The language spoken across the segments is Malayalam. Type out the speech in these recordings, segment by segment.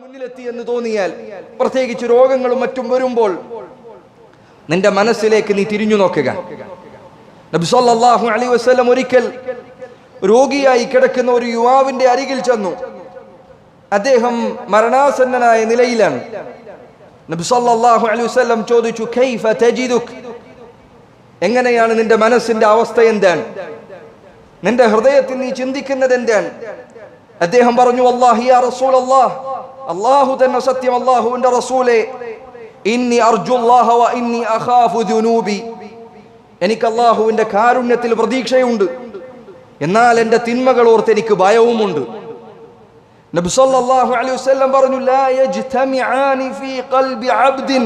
മുന്നിലെത്തി എന്ന് തോന്നിയാൽ പ്രത്യേകിച്ച് രോഗങ്ങളും മറ്റും വരുമ്പോൾ നിന്റെ മനസ്സിലേക്ക് നീ തിരിഞ്ഞു നോക്കുക. അലൈഹി വസല്ലം ഒരിക്കൽ രോഗിയായി കിടക്കുന്ന ഒരു യുവാവിന്റെ അരികിൽ ചെന്നു. അദ്ദേഹം മരണാസന്നനായ നിലയിലാണ്. നബി സല്ലല്ലാഹു അലൈഹി വസല്ലം ചോദിച്ചു കൈഫ തജിദുക്? എങ്ങനെയാണ് നിന്റെ മനസ്സിന്റെ അവസ്ഥ എന്താണ്? നിന്റെ ഹൃദയത്തിൽ നീ ചിന്തിക്കുന്നത് എന്താണ്? അദ്ദേഹം പറഞ്ഞു അള്ളാഹിയാ റസൂൽ അല്ലാഹ് അള്ളാഹു തന്നെ സത്യം അള്ളാഹുവിന്റെ റസൂലെ. ഇന്നി അർജുല്ലാഹവ ഇന്നി അഖാഫു ദുനൂബി. എനിക്ക് അള്ളാഹുവിന്റെ കാരുണ്യത്തിൽ പ്രതീക്ഷയുണ്ട്. എന്നാൽ എന്റെ തിന്മകൾ ഓർത്ത് എനിക്ക് ഭയവുമുണ്ട്. നബ്സല്ലാഹു അലൈഹി വസല്ലം പറഞ്ഞു ലാ യജ്തമിആനി ഫീ ഖൽബി അബ്ദിൻ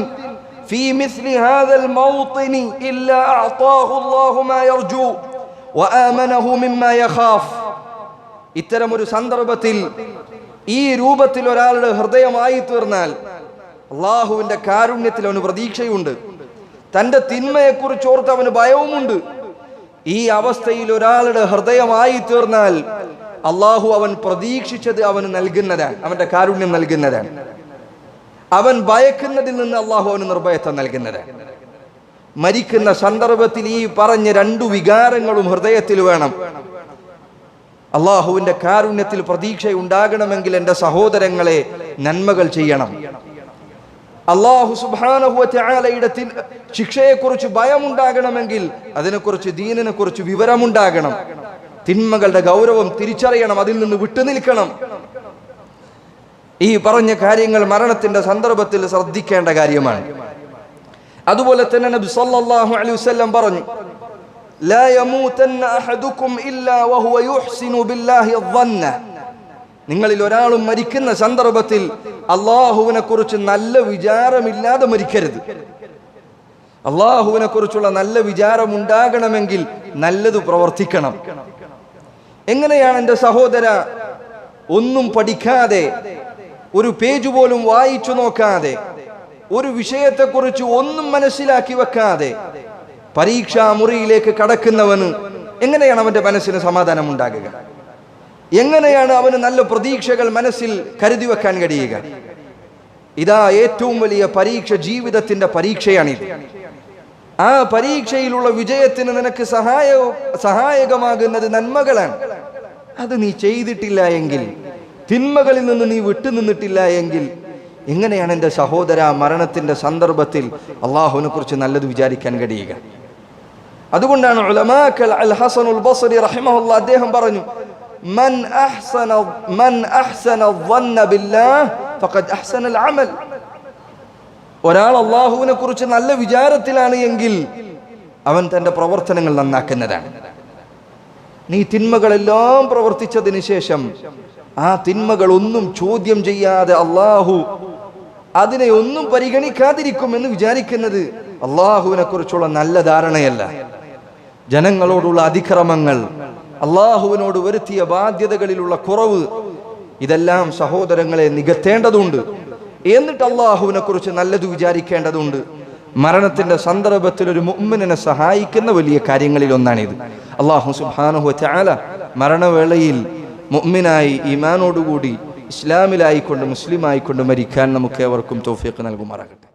ഫീ മിസ്ലി ഹാദൽ മൗതിനി ഇല്ലാ അഅതാഹു മാ യർജു വആമനഹു മിമ്മാ യഖാഫ്. ഇത്തരം ഒരു സന്ദർഭത്തിൽ ഈ രൂപത്തിൽ ഒരാളുടെ ഹൃദയമായി തീർന്നാൽ അള്ളാഹുവിന്റെ കാരുണ്യത്തിൽ അവന് പ്രതീക്ഷയുണ്ട്. തന്റെ തിന്മയെക്കുറിച്ച് ഓർത്ത് അവന് ഭയവുമുണ്ട്. ഈ അവസ്ഥയിൽ ഒരാളുടെ ഹൃദയമായി തീർന്നാൽ അള്ളാഹു അവൻ പ്രതീക്ഷിച്ചത് അവന് നൽകുന്നതാണ് അവന്റെ കാരുണ്യം നൽകുന്നതാണ്. അവൻ ഭയക്കുന്നതിൽ നിന്ന് അള്ളാഹു അവന് നിർഭയത്വം നൽകുന്നതാണ്. മരിക്കുന്ന സന്ദർഭത്തിൽ ഈ പറഞ്ഞ രണ്ടു വികാരങ്ങളും ഹൃദയത്തിൽ വേണം. അള്ളാഹുവിന്റെ കാരുണ്യത്തിൽ പ്രതീക്ഷ ഉണ്ടാകണമെങ്കിൽ എന്റെ സഹോദരങ്ങളെ നന്മകൾ ചെയ്യണം. അള്ളാഹു സുബാനഹുവലയുടെ ശിക്ഷയെക്കുറിച്ച് ഭയമുണ്ടാകണമെങ്കിൽ അതിനെക്കുറിച്ച് ദീനിനെ കുറിച്ച് വിവരമുണ്ടാകണം. തിന്മകളുടെ ഗൗരവം തിരിച്ചറിയണം അതിൽ നിന്ന് വിട്ടുനിൽക്കണം ഈ പറഞ്ഞ കാര്യങ്ങൾ മരണത്തിന്റെ സന്ദർഭത്തിൽ ശ്രദ്ധിക്കേണ്ട കാര്യമാണ്. അതുപോലെ തന്നെ നബി സല്ലാഹു അലൈഹി വസല്ലം പറഞ്ഞു لا يموتن أحدكم إلا وهو يحسن بالله الظن നിങ്ങളിൽ ഒരാളും മരിക്കുന്ന സന്ദർഭത്തിൽ അള്ളാഹുവിനെ കുറിച്ച് നല്ല വിചാരമില്ലാതെ മരിക്കരുത് അള്ളാഹുവിനെ കുറിച്ചുള്ള നല്ല വിചാരം ഉണ്ടാകണമെങ്കിൽ നല്ലത് പ്രവർത്തിക്കണം എങ്ങനെയാണ് എൻ്റെ സഹോദര ഒന്നും പഠിക്കാതെ ഒരു പേജ് പോലും വായിച്ചു നോക്കാതെ ഒരു വിഷയത്തെക്കുറിച്ച് ഒന്നും മനസ്സിലാക്കി വെക്കാതെ പരീക്ഷാ മുറിയിലേക്ക് കടക്കുന്നവന് എങ്ങനെയാണ് അവന്റെ മനസ്സിന് സമാധാനം ഉണ്ടാകുക എങ്ങനെയാണ് അവന് നല്ല പ്രതീക്ഷകൾ മനസ്സിൽ കരുതി വെക്കാൻ കഴിയുക? ഇതാ ഏറ്റവും വലിയ പരീക്ഷ ജീവിതത്തിന്റെ പരീക്ഷയാണിത്. ആ പരീക്ഷയിലുള്ള വിജയത്തിന് നിനക്ക് സഹായ സഹായകമാകുന്നത് നന്മകളാണ്. അത് നീ ചെയ്തിട്ടില്ല എങ്കിൽ തിന്മകളിൽ നിന്ന് നീ വിട്ടുനിന്നിട്ടില്ല എങ്കിൽ എങ്ങനെയാണ് എന്റെ സഹോദര മരണത്തിന്റെ സന്ദർഭത്തിൽ അള്ളാഹുവിനെക്കുറിച്ച് നല്ലത് വിചാരിക്കാൻ കഴിയുക? അതുകൊണ്ടാണ് അൽ ഹസനുൽ ബസരി റഹിമഹുല്ല അദ്ദേഹം പറഞ്ഞു മൻ അഹ്സന മൻ അഹ്സന ഒരാൾ അള്ളാഹുവിനെ കുറിച്ച് നല്ല വിചാരത്തിലാണ് എങ്കിൽ അവൻ തന്റെ പ്രവർത്തനങ്ങൾ നന്നാക്കുന്നതാണ്. നീ തിന്മകളെല്ലാം പ്രവർത്തിച്ചതിന് ശേഷം ആ തിന്മകളൊന്നും ചോദ്യം ചെയ്യാതെ അള്ളാഹു അതിനെ ഒന്നും പരിഗണിക്കാതിരിക്കും എന്ന് വിചാരിക്കുന്നത് അള്ളാഹുവിനെ കുറിച്ചുള്ള നല്ല ധാരണയല്ല. ജനങ്ങളോടുള്ള അതിക്രമങ്ങൾ അള്ളാഹുവിനോട് വരുത്തിയ ബാധ്യതകളിലുള്ള കുറവ് ഇതെല്ലാം സഹോദരങ്ങളെ നികത്തേണ്ടതുണ്ട്. എന്നിട്ട് അള്ളാഹുവിനെ കുറിച്ച് നല്ലത് വിചാരിക്കേണ്ടതുണ്ട്. മരണത്തിന്റെ സന്ദർഭത്തിൽ ഒരു മുമ്മിനെ സഹായിക്കുന്ന വലിയ കാര്യങ്ങളിൽ ഒന്നാണിത്. അള്ളാഹു സുബാനുഹു മരണവേളയിൽ മുമ്മിനായി ഈമാനോടുകൂടി ഇസ്ലാമിലായിക്കൊണ്ട് മുസ്ലിമായിക്കൊണ്ട് മരിക്കാൻ നമുക്ക് ഏവർക്കും തൗഫീഖ് നൽകുമാറാകട്ടെ.